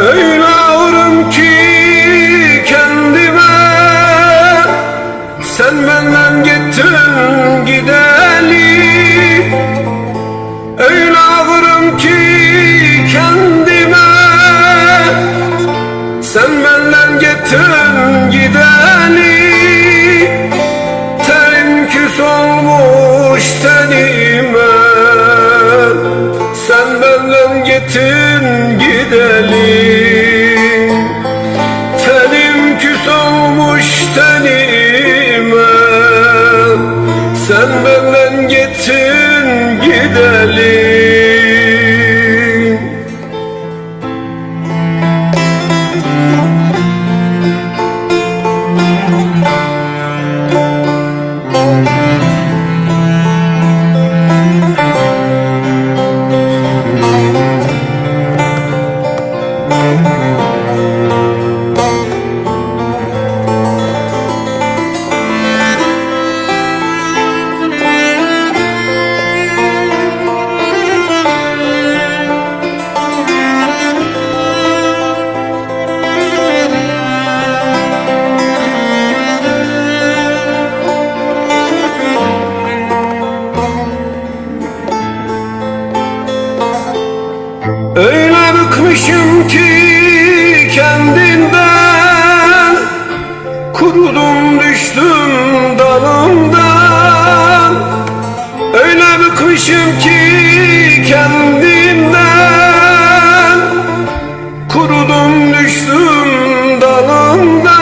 Öyle ki kendime. Sen benden gittin gideli Öyle ki kendime. Sen benden gittin gideli Terim küs olmuş tenime. Sen benden gittin Sen benden gittin gidelim. Ki kendinden Kurudum düştüm dalımdan Öyle bıkmışım ki kendimden Kurudum düştüm dalımdan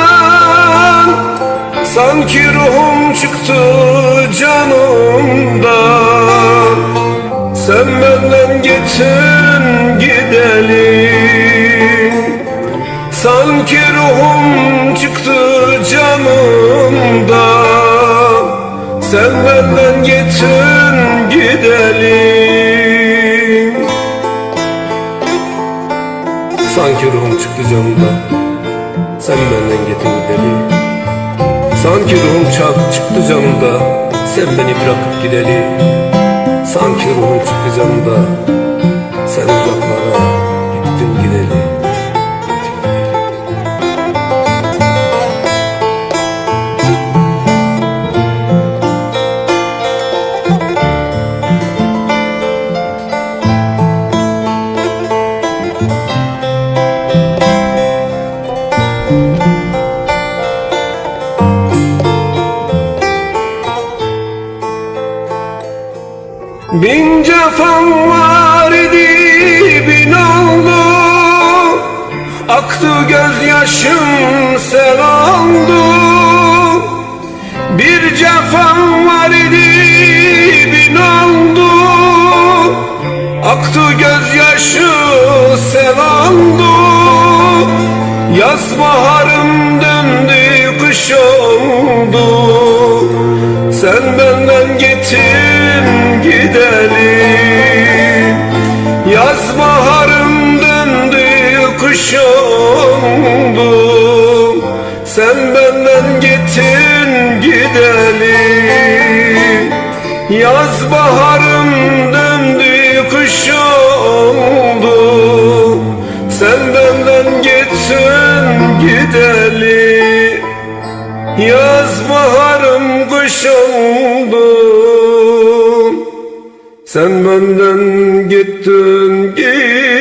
Sanki ruhum çıktı canımdan Sen benden gittin gidelim. Sanki ruhum çıktı canımdan Sen benden gittin gidelim. Sanki ruhum çıktı canımdan Sen benden gittin gidelim. Sanki ruhum çak çıktı canımda. Sen beni bırakıp gidelim Sanki ruhum çıktı canımda Sen uzaklara Bin cefam var idi bin oldu. Aktı gözyaşım sel oldu. Bir cefam var idi bin oldu. Aktı gözyaşı sel oldu. Yaz baharım döndü kış oldu. Sen benden gittin gidelim. Yaz baharım döndü kış oldu Sen benden gittin gidelim. Yaz baharım döndü kış oldu Sen benden gittin gidelim. Yaz baharım kış oldu Sen benden gittin gidelim